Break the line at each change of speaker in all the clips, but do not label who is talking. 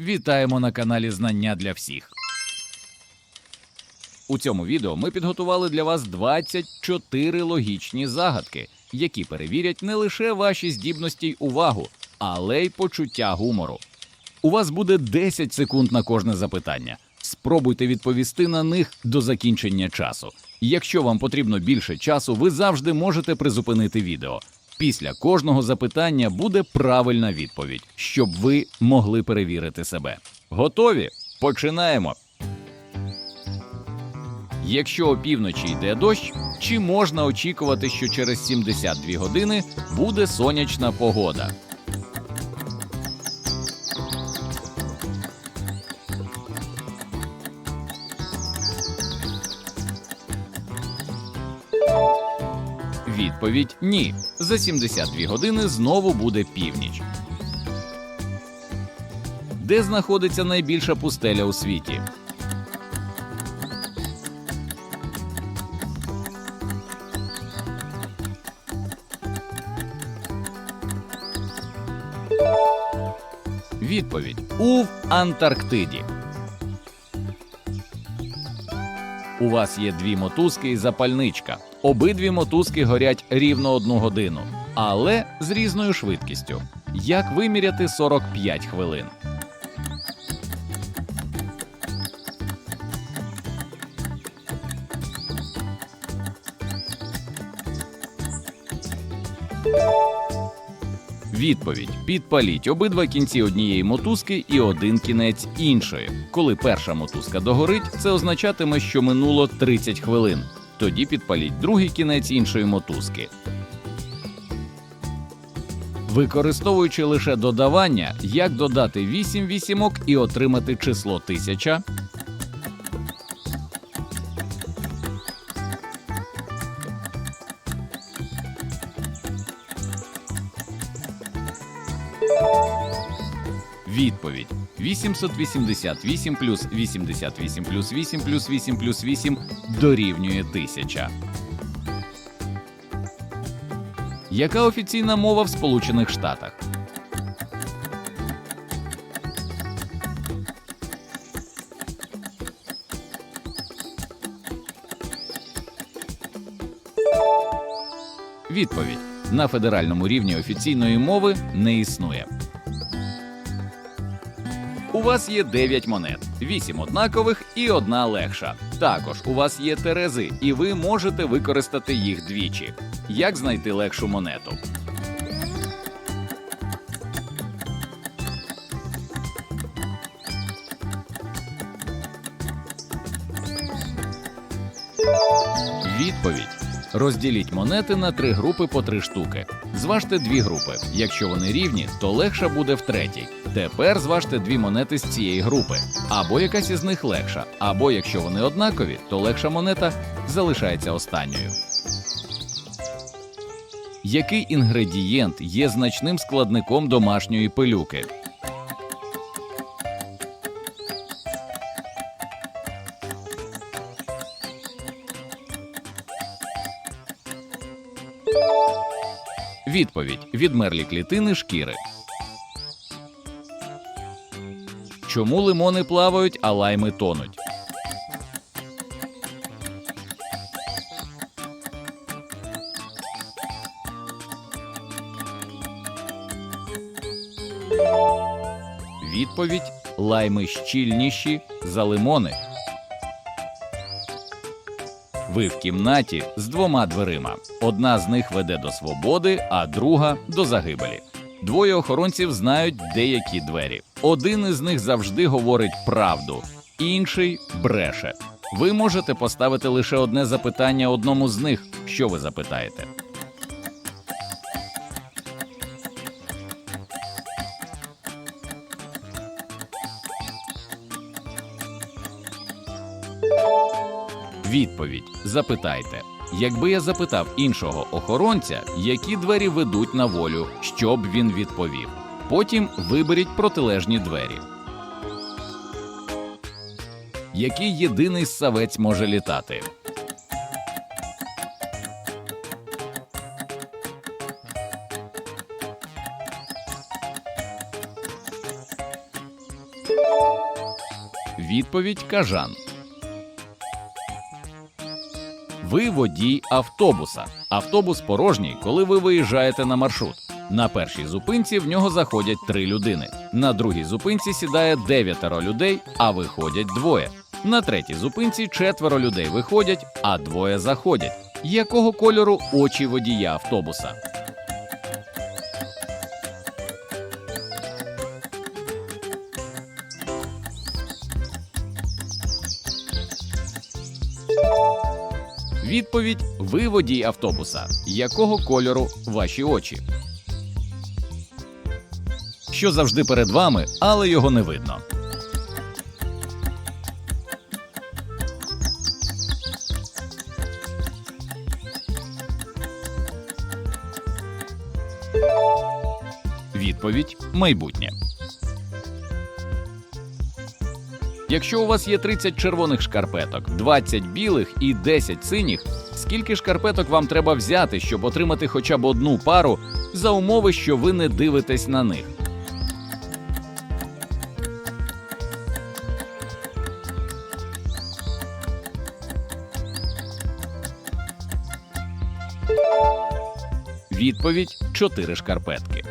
Вітаємо на каналі Знання для всіх. У цьому відео ми підготували для вас 24 логічні загадки, які перевірять не лише ваші здібності й увагу, але й почуття гумору. У вас буде 10 секунд на кожне запитання. Спробуйте відповісти на них до закінчення часу. Якщо вам потрібно більше часу, ви завжди можете призупинити відео. Після кожного запитання буде правильна відповідь, щоб ви могли перевірити себе. Готові? Починаємо. Якщо опівночі йде дощ, чи можна очікувати, що через 72 години буде сонячна погода? Відповідь ні. За 72 години знову буде північ. Де знаходиться найбільша пустеля у світі? Відповідь у Антарктиді. У вас є дві мотузки і запальничка. Обидві мотузки горять рівно одну годину, але з різною швидкістю. Як виміряти 45 хвилин? Відповідь: підпаліть обидва кінці однієї мотузки і один кінець іншої. Коли перша мотузка догорить, це означатиме, що минуло 30 хвилин. Тоді підпаліть другий кінець іншої мотузки. Використовуючи лише додавання, як додати 8 вісімок і отримати число 1000? Відповідь 888 плюс 88 плюс 8 плюс 8 плюс 8 дорівнює 1000. Яка офіційна мова в Сполучених Штатах? Відповідь на федеральному рівні офіційної мови не існує. У вас є 9 монет, 8 однакових і одна легша. Також у вас є терези, і ви можете використати їх двічі. Як знайти легшу монету? Відповідь. Розділіть монети на три групи по три штуки. Зважте дві групи. Якщо вони рівні, то легша буде в третій. Тепер зважте дві монети з цієї групи. Або якась із них легша, або якщо вони однакові, то легша монета залишається останньою. Який інгредієнт є значним складником домашньої пилюки? Відповідь: відмерлі клітини шкіри. Чому лимони плавають, а лайми тонуть? Відповідь: лайми щільніші за лимони. Ви в кімнаті з двома дверима. Одна з них веде до свободи, а друга до загибелі. Двоє охоронців знають деякі двері. Один із них завжди говорить правду, інший бреше. Ви можете поставити лише одне запитання одному з них. Що ви запитаєте? Відповідь запитайте. Якби я запитав іншого охоронця, які двері ведуть на волю, що б він відповів. Потім виберіть протилежні двері. Який єдиний ссавець може літати? Відповідь кажан. Ви водій автобуса. Автобус порожній, коли ви виїжджаєте на маршрут. На першій зупинці в нього заходять три людини. На другій зупинці сідає дев'ятеро людей, а виходять двоє. На третій зупинці четверо людей виходять, а двоє заходять. Якого кольору очі водія автобуса? Відповідь: ви водій автобуса. Якого кольору ваші очі? Що завжди перед вами, але його не видно. Відповідь майбутнє. Якщо у вас є 30 червоних шкарпеток, 20 білих і 10 синіх, скільки шкарпеток вам треба взяти, щоб отримати хоча б одну пару за умови, що ви не дивитесь на них? Відповідь 4 шкарпетки.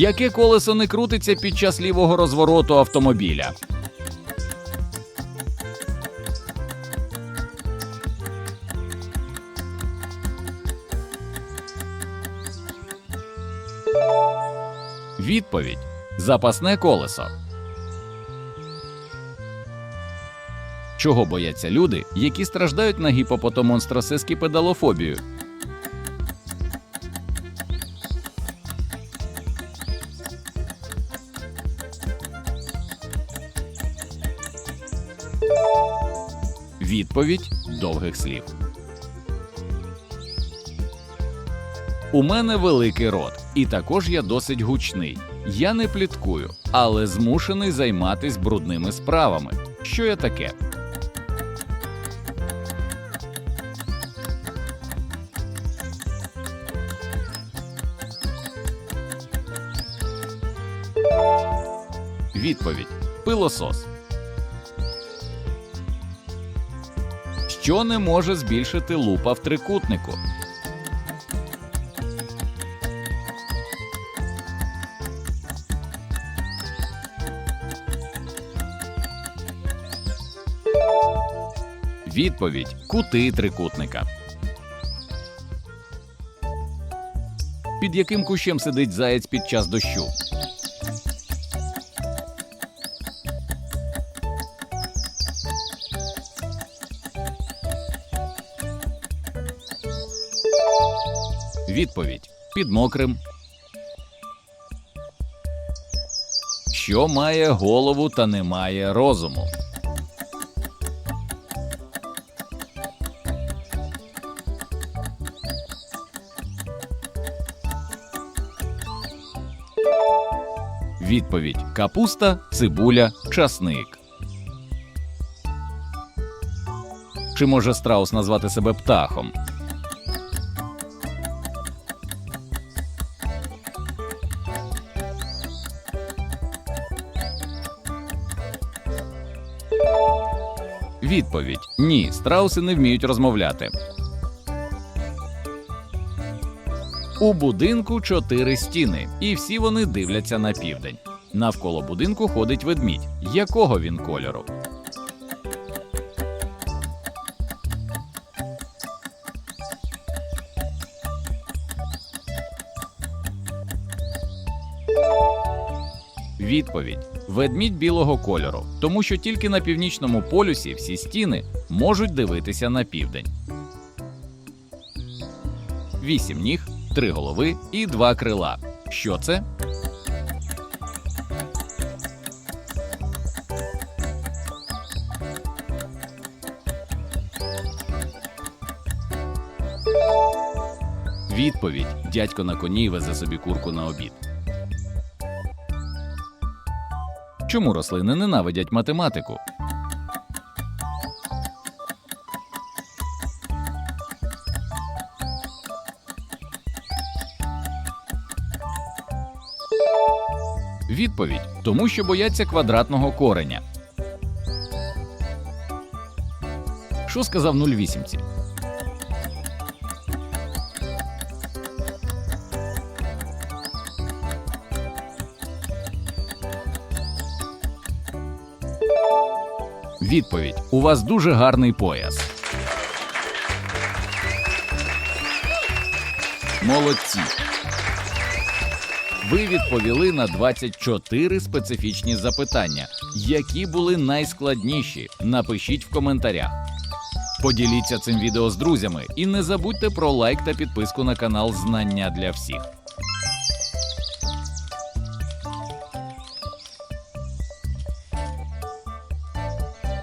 Яке колесо не крутиться під час лівого розвороту автомобіля? Відповідь запасне колесо. Чого бояться люди, які страждають на гіпопотомонстросескіпедалофобію? Відповідь довгих слів. У мене великий рот, і також я досить гучний. Я не пліткую, але змушений займатись брудними справами. Що я таке? Відповідь пилосос. Що не може збільшити лупа в трикутнику? Відповідь кути трикутника. Під яким кущем сидить заєць під час дощу? Відповідь під мокрим. Що має голову та не має розуму? Відповідь капуста, цибуля, часник. Чи може страус назвати себе птахом? Відповідь: Ні, страуси не вміють розмовляти. У будинку чотири стіни, і всі вони дивляться на південь. Навколо будинку ходить ведмідь. Якого він кольору? Відповідь: ведмідь білого кольору, тому що тільки на північному полюсі всі стіни можуть дивитися на південь. Вісім ніг, три голови і два крила. Що це? Відповідь: дядько на коні везе собі курку на обід. Чому рослини ненавидять математику? Відповідь тому, що бояться квадратного кореня. Що сказав 08? Відповідь: у вас дуже гарний пояс. Молодці. Ви відповіли на 24 специфічні запитання. Які були найскладніші? Напишіть в коментарях. Поділіться цим відео з друзями і не забудьте про лайк та підписку на канал Знання для всіх.